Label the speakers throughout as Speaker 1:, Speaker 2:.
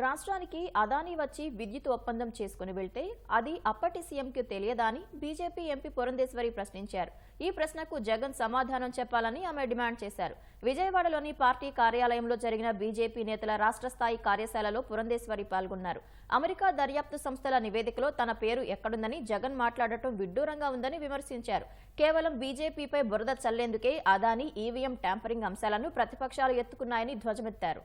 Speaker 1: రాష్ట్రానికి అదానీ వచ్చి విద్యుత్ ఒప్పందం చేసుకుని వెళ్తే అది అప్పటి సీఎంకు తెలియదా అని బీజేపీ ఎంపీ పురంధేశ్వరి ప్రశ్నించారు. ఈ ప్రశ్నకు జగన్ సమాధానం చెప్పాలని ఆమె డిమాండ్ చేశారు. విజయవాడలోని పార్టీ కార్యాలయంలో జరిగిన బీజేపీ నేతల రాష్ట్ర స్థాయి కార్యశాలలో పురంధేశ్వరి పాల్గొన్నారు. అమెరికా దర్యాప్తు సంస్థల నివేదికలో తన పేరు ఎక్కడుందని జగన్ మాట్లాడటం విడ్డూరంగా ఉందని విమర్శించారు. కేవలం బీజేపీపై బురద చల్లేందుకే అదానీ ఈవీఎం ట్యాంపరింగ్ అంశాలను ప్రతిపక్షాలు ఎత్తుకున్నాయని ధ్వజమెత్తారు.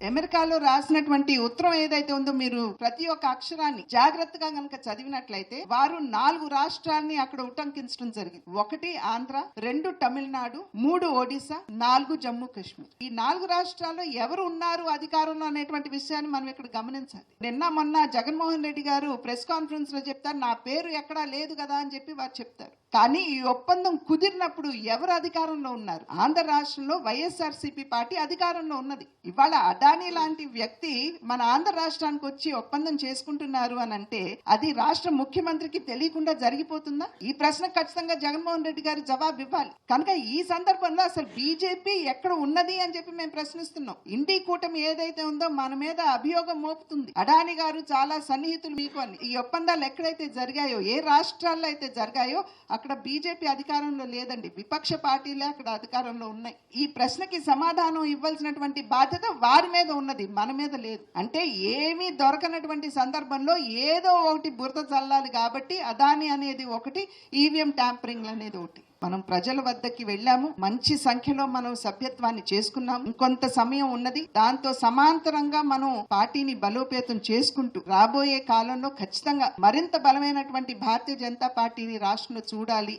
Speaker 2: అమెరికాలో రాసినటువంటి ఉత్తరం ఏదైతే ఉందో మీరు ప్రతి ఒక్క అక్షరాన్ని జాగ్రత్తగా గనక చదివినట్లయితే వారు నాలుగు రాష్ట్రాల్ని అక్కడ ఉటంకించడం జరిగింది. ఒకటి ఆంధ్ర రెండు తమిళనాడు మూడు ఒడిశా నాలుగు జమ్మూ కాశ్మీర్. ఈ నాలుగు రాష్ట్రాల్లో ఎవరు ఉన్నారు అధికారంలో అనేటువంటి విషయాన్ని మనం ఇక్కడ గమనించాలి. నిన్న మొన్న జగన్మోహన్ రెడ్డి గారు ప్రెస్ కాన్ఫరెన్స్లో చెప్తారు నా పేరు ఎక్కడా లేదు కదా అని చెప్పి వారు చెప్తారు. కానీ ఈ ఒప్పందం కుదిరినప్పుడు ఎవరు అధికారంలో ఉన్నారు? ఆంధ్ర రాష్ట్రంలో వైఎస్ఆర్ పార్టీ అధికారంలో ఉన్నది. ఇవాళ అదానీ లాంటి వ్యక్తి మన ఆంధ్ర రాష్ట్రానికి వచ్చి ఒప్పందం చేసుకుంటున్నారు అని అంటే అది రాష్ట్ర ముఖ్యమంత్రికి తెలియకుండా జరిగిపోతుందా? ఈ ప్రశ్న ఖచ్చితంగా జగన్మోహన్ రెడ్డి గారు జవాబు ఇవ్వాలి. కనుక ఈ సందర్భంలో అసలు బీజేపీ ఎక్కడ ఉన్నది అని చెప్పి మేము ప్రశ్నిస్తున్నాం. ఇండి కూటమి ఏదైతే ఉందో మన మీద అభియోగం మోపుతుంది. అడాని గారు చాలా సన్నిహితులు మీకు అని. ఈ ఒప్పందాలు ఎక్కడైతే జరిగాయో ఏ రాష్ట్రాల్లో అయితే జరిగాయో అక్కడ బీజేపీ అధికారంలో లేదండి. విపక్ష పార్టీలే అక్కడ అధికారంలో ఉన్నాయి. ఈ ప్రశ్నకి సమాధానం ఇవ్వాల్సినటువంటి బాధ్యత వారి మీద ఉన్నది మన మీద లేదు. అంటే ఏమీ దొరకనటువంటి సందర్భంలో ఏదో ఒకటి బురద చల్లాలి కాబట్టి అదాని అనేది ఒకటి ఈవీఎం ట్యాంపరింగ్ అనేది ఒకటి. మనం ప్రజల వద్దకి వెళ్ళాము మంచి సంఖ్యలో మనం సభ్యత్వాన్ని చేసుకున్నాం ఇంకొంత సమయం ఉన్నది దాంతో సమాంతరంగా మనం పార్టీని బలోపేతం చేసుకుంటూ రాబోయే కాలంలో ఖచ్చితంగా మరింత బలమైనటువంటి భారతీయ జనతా పార్టీని రాష్ట్రంలో చూడాలి.